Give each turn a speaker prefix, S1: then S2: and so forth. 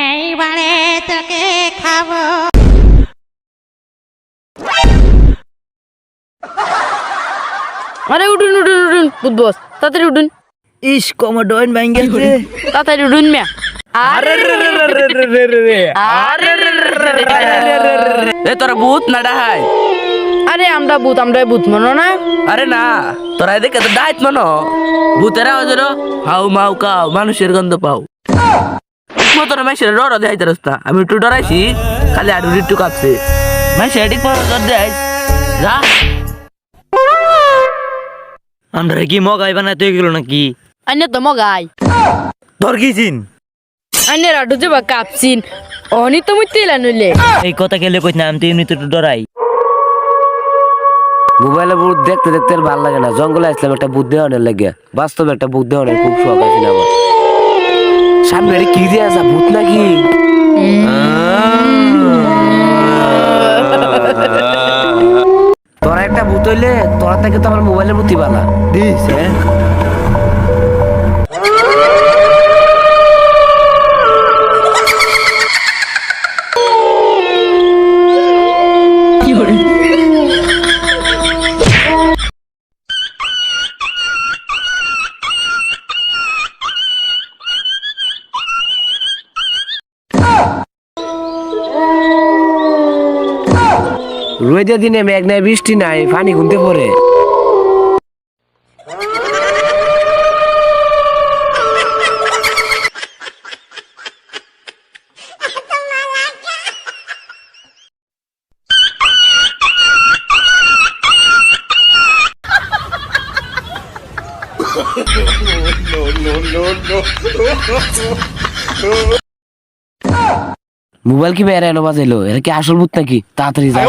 S1: এইবারে তোকে খাব।
S2: আরে উঠুন উঠুন উঠুন বুধ বস তাড়াতাড়ি উঠুন।
S3: ইস কমর ডয়েন ভাঙ গেছে।
S2: তাড়াতাড়ি উঠুন মিয়া।
S4: এ তোরা ভূত না ডাহাই?
S2: আরে আমরা ভূত আমরা ভূত মনো না?
S4: আরে না তোরা এদিকে তো ডাইত মনো ভূতেরা ওদের হাউ মাউ কাউ মানুষের গন্ধ পাও। তোরা মাইসের ডর দেখাইতে রাস্তা। আমি একটু ডরাইছি খালি আডু একটু কাঁপছে। মাইসে এদিক পর ডর দেয় যা।
S3: আমরা কি মগাই বানাতে গেল নাকি?
S2: আইনে তো মগাই
S3: তোর কি চিন?
S2: আইনে রাডু যাবা কাপছিন অনি তো মুই তেলা নইলে।
S3: এই কথা গেলে কই না আমি তো একটু ডরাই।
S5: মোবাইলে দেখতে দেখতে আর ভালো লাগে না। জঙ্গলে আসলাম একটা বুদ্ধি অনেক লাগে। বাস্তবে একটা বুদ্ধি অনেক খুব শখ আছে না আমার। সামনে এটা কি দিয়ে আসা ভূত নাকি? তোরা একটা ভূত হইলে তোরা থেকে তো আমার মোবাইলের মধ্যে বালা
S3: দিস। হ্যাঁ?
S5: রোদের দিনে মেঘ নাই বৃষ্টি নাই পানি গুনতে পড়ে। মোবাইল কি বেড়ে এলো বাজাইলো? এটা কি আসল ভূত নাকি? তাড়াতাড়ি যাই